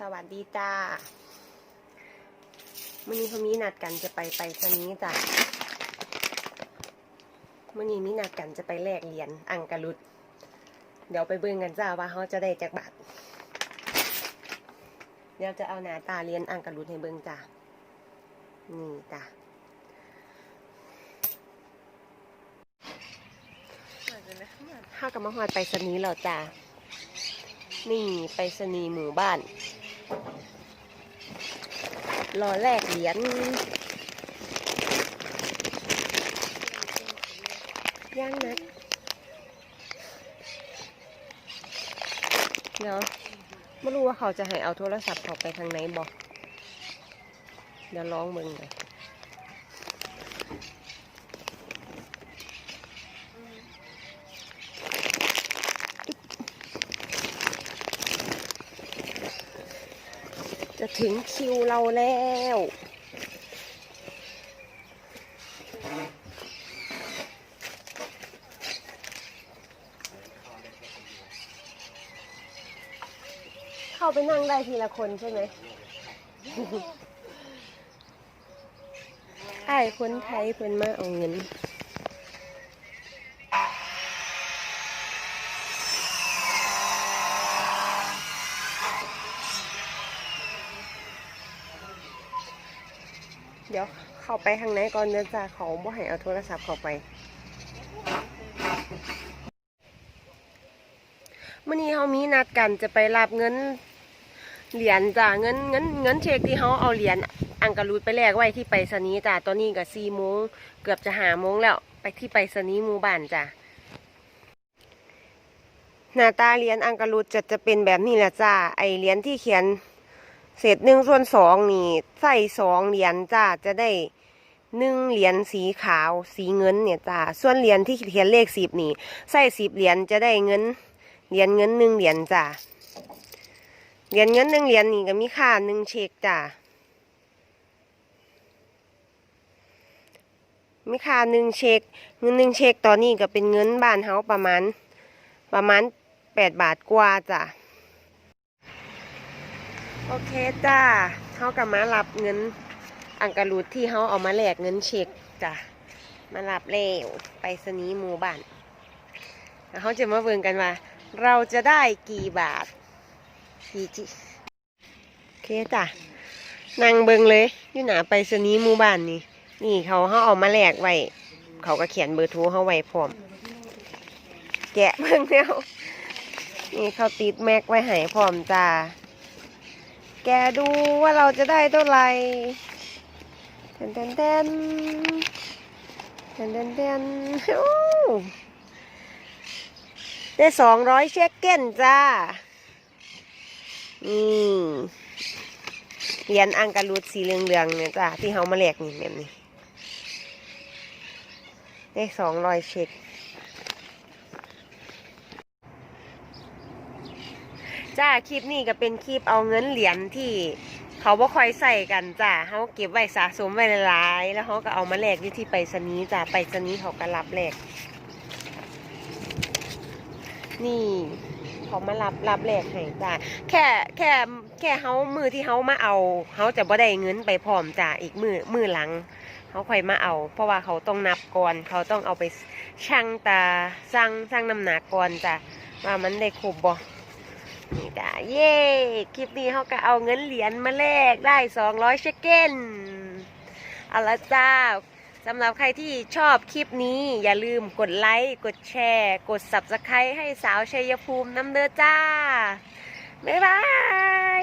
สวัสดีจ้ามื่อนี้เขามีนัดกันจะไปไปสนี้จ้ะมื่อนี้มีนัดกันจะไปแลกเหรียญอังกะลุดเดี๋ยวไปเบิ่งกันจ้าว่าเขาจะได้จากบาทเดี๋ยวจะเอาหน้าตาเหรียญอังกะลุดให้เบิ่งจ้ะนี่จ้ะห้ากับมาหอดไปสนีแล้วจ้ะนี่ไปรษณีหมู่บ้าน รอแลกเหรียญย่างนัดเดี๋ยวไม่รู้ว่าเขาจะให้เอาโทรศัพท์เขาไปทางไหนบอกเดี๋ยวลองมึงเลย จะถึงคิวเราแล้ว เข้าไปนั่งได้ทีละคนใช่ไหมไอ้ายคนไทยเพิ่นมาเอาเงิน เดี๋ยวเข้าไปข้างในก่อนเนื่องจากเขาบ่ให้เอาโทรศัพท์เข้าไปมื่อนี้เขามีนัดกันจะไปรับเงินเหรียญจ้ะเงินเงินเงินเช็คที่เขาเอาเหรียญอังกะรูดไปแลกไว้ที่ไปรษณีย์จ้ะตอนนี้ก็สี่โมงเกือบจะหาโมงแล้วไปที่ไปรษณีย์หมู่บ้านจ้ะหน้าตาเหรียญอังกะรูดจะจะเป็นแบบนี้แหละจ้ะไอเหรียญที่เขียน เศษหนึ่งส่วนสองนี่ใส่สองเหรียญจ้าจะได้หนึ่งเหรียญสีขาวสีเงินเนี่ยจ้าส่วนเหรียญที่เขียนเลขสิบนี่ใส่สิบเหรียญจะได้เงินเหรียญเงินหนึ่งเหรียญจ้าเหรียญเงินหนึ่งเหรียญนี่ก็มีค่าหนึ่งเช็คจ้ามีค่าหนึ่งเช็คเงินหนึ่งเช็คตอนนี้ก็เป็นเงินบ้านเฮาประมาณ ประมาณแปดบาทกว่าจ้า โอเคจ้าเขากับมารับเงินอังกะรูดที่เขาเอามาแลกเงินเช็คจ้ะมารับแล้วไปสนีหมู่บ้านเขาจะมาเบิ่งกันว่า เราจะได้กี่บาทกี่จิโอเคจ้ะนั่งเบิ่งเลยอยู่หนาไปสนีหมู่บ้านนี่นี่เขาเขาเอามาแลกไว้เขาก็เขียนเบอร์โทรเขาไว้พร้อม แกะเบิ่งแล้วนี่เขาติดแม็กไว้ให้พร้อมจ้า แกดูว่าเราจะได้เท่าไหร่เทนเทนเทนเทนเทนเทนได้สองร้อยเช็คเก้นจ้านี่เหรียญอังกะรูดสีเหลืองๆเนี่ยจ้า ที่เขามาแลกนี่แบบนี้ ได้สองร้อยเช็ค จ้าคลิปนี้ก็เป็นคลิปเอาเงินเหรียญที่เขาบ่ค่อยใส่กันจ้าเขาเก็บไว้สะสมไว้หลายๆแล้วเขาก็เอามาแลกอยู่ที่ไปรษณีย์จ้าไปรษณีย์เขาก็รับแลกนี่เขามารับรับแลกให้จ้าแค่แค่แค่เขามือที่เขามาเอาเขาจะบ่ได้เงินไปพร้อมจ้าอีกมือมือหลังเขาค่อยมาเอา เพราะว่าเขาต้องนับก่อนเขาต้องเอาไปชั่งตาสั่งสั่งน้ำหนักก่อนจ้าว่ามันได้ครบบ่ นี่จ้าเย่คลิปนี้เขาก็เอาเงินเหรียญมาแลกได้ 200เชคเก้นเอาละจ้าสำหรับใครที่ชอบคลิปนี้อย่าลืมกดไลค์ กดแชร์ กด subscribe ให้สาวชัยภูมิน้ำเด้อจ้า บ๊ายบาย